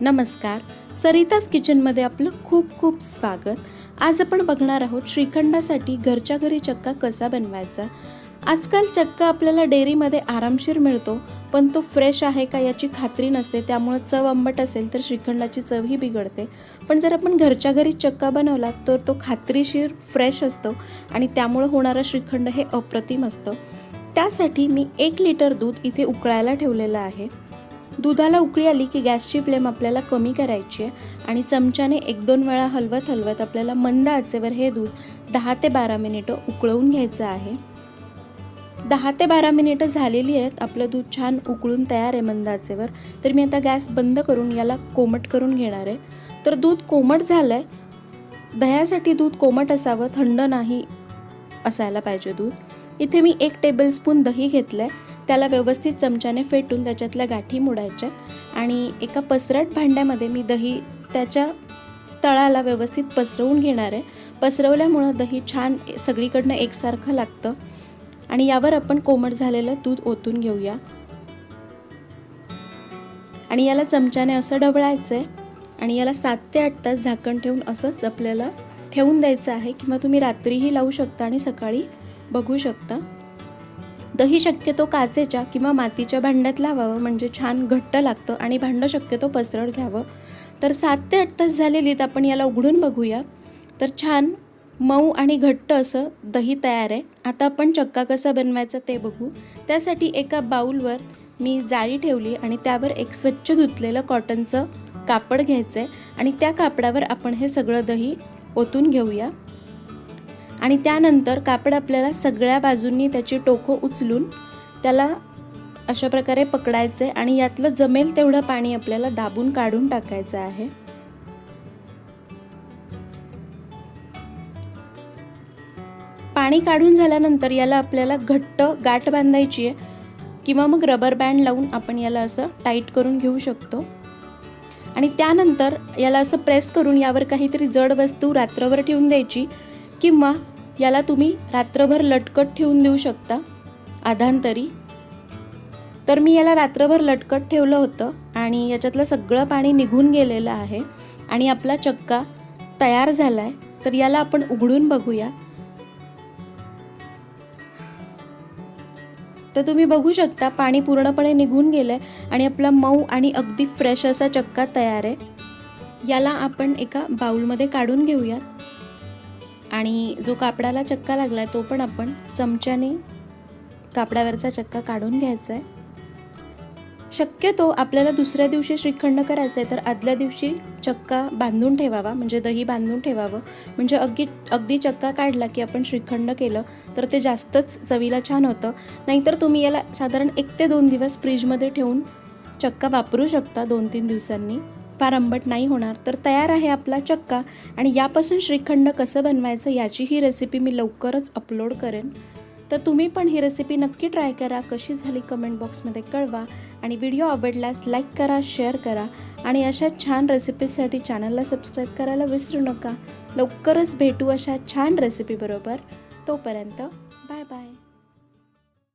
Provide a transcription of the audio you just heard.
नमस्कार. सरिताज किचनमध्ये आपलं खूप खूप स्वागत. आज आपण बघणार आहोत श्रीखंडासाठी घरच्या घरी चक्का कसा बनवायचा? आजकाल चक्का आपल्याला डेअरीमध्ये आरामशीर मिळतो पण तो फ्रेश आहे का याची खात्री नसते त्यामुळे चव आंबट असेल तर श्रीखंडाची चवही बिघडते. पण जर आपण घरच्या घरी चक्का बनवला तर तो खात्रीशीर फ्रेश असतो आणि त्यामुळं होणारं श्रीखंड हे अप्रतिम असतं. त्यासाठी मी एक लिटर दूध इथे उकळायला ठेवलेलं आहे. दुधाला उकळी आली की गॅसची फ्लेम आपल्याला कमी करायची आहे आणि चमच्याने एक दोन वेळा हलवत हलवत आपल्याला मंद आचेवर हे दूध दहा ते बारा मिनिटं उकळवून घ्यायचं आहे. दहा ते बारा मिनिटं झालेली आहेत. आपलं दूध छान उकळून तयार आहे मंदाचेवर. तर मी आता गॅस बंद करून याला कोमट करून घेणार आहे. तर दूध कोमट झालं आहे दह्यासाठी दूध कोमट असावं थंड नाही असायला पाहिजे दूध. इथे मी एक टेबलस्पून दही घेतलं आहे त्याला व्यवस्थित चमच्याने फेटून त्याच्यातल्या गाठी मोडायच्यात आणि एका पसरट भांड्यामध्ये मी दही त्याच्या तळाला व्यवस्थित पसरवून घेणार आहे. पसरवल्यामुळं दही छान सगळीकडनं एकसारखं लागतं. आणि यावर आपण कोमट झालेलं दूध ओतून घेऊया. आणि याला चमच्याने असं ढवळायचं आहे आणि याला सात ते आठ तास झाकण ठेवून असंच आपल्याला ठेवून द्यायचं आहे किंवा तुम्ही रात्रीही लावू शकता आणि सकाळी बघू शकता. दही शक्यतो काचेच्या किंवा मातीच्या भांड्यात लावावं म्हणजे छान घट्ट लागतं आणि भांडं शक्यतो पसरड घ्यावं. तर सात ते आठ तास झालेलीत आपण याला उघडून बघूया. तर छान मऊ आणि घट्ट असं दही तयार आहे. आता आपण चक्का कसा बनवायचा ते बघू. त्यासाठी एका बाऊलवर मी जाळी ठेवली आणि त्यावर एक स्वच्छ धुतलेलं कॉटनचं कापड घ्यायचं आहे आणि त्या कापडावर आपण हे सगळं दही ओतून घेऊया. आणि त्यानंतर कापड आपल्याला सगळ्या बाजूंनी त्याची टोकं उचलून त्याला अशा प्रकारे पकडायचं आहे आणि यातलं जमेल तेवढं पाणी आपल्याला दाबून काढून टाकायचं आहे. पाणी काढून झाल्यानंतर याला आपल्याला घट्ट गाठ बांधायची आहे. किंवा मग रबर बँड लावून आपण याला असं टाईट करून घेऊ शकतो. आणि त्यानंतर याला असं प्रेस करून यावर काहीतरी जड वस्तू रात्रभर ठेवून द्यायची. किंवा याला तुम्ही रात्रभर लटकट ठेवून देऊ शकता. आधांतरी तर. मी याला रात्रभर लटकट ठेवलं होतं आणि याच्यातलं सगळं पाणी निघून गेलेलं आहे. आणि आपला चक्का तयार झाला आहे तर याला आपण उघडून बघूया. तर तुम्ही बघू शकता पाणी पूर्णपणे निघून गेलं आहे आणि आपला मऊ आणि अगदी फ्रेश असा चक्का तयार आहे. याला आपण एका बाऊलमध्ये काढून घेऊयात. आणि जो कापडाला चक्का लागला आहे तो पण आपण चमच्याने कापडावरचा चक्का काढून घ्यायचा आहे शक्यतो आपल्याला दुसऱ्या दिवशी श्रीखंड करायचं आहे तर आदल्या दिवशी चक्का बांधून ठेवावा म्हणजे दही बांधून ठेवावं. म्हणजे अगदी अगदी चक्का काढला की आपण श्रीखंड केलं तर ते जास्तच चवीला छान होतं. नाहीतर तुम्ही याला साधारण एक ते दोन दिवस फ्रीजमध्ये ठेवून चक्का वापरू शकता दोन तीन दिवसांनी. फार आंबट नाही होणार. तर तयार आहे आपला चक्का. आणि यापासून श्रीखंड कसं बनवायचं याची ही रेसिपी मी लवकरच अपलोड करेन. तर तुम्ही पण ही रेसिपी नक्की ट्राय करा. कशी झाली कमेंट बॉक्समध्ये कळवा. आणि व्हिडिओ आवडल्यास लाईक करा शेअर करा. आणि अशा छान रेसिपीसाठी चॅनलला सबस्क्राईब करायला विसरू नका. लवकरच भेटू अशा छान रेसिपीबरोबर तोपर्यंत बाय बाय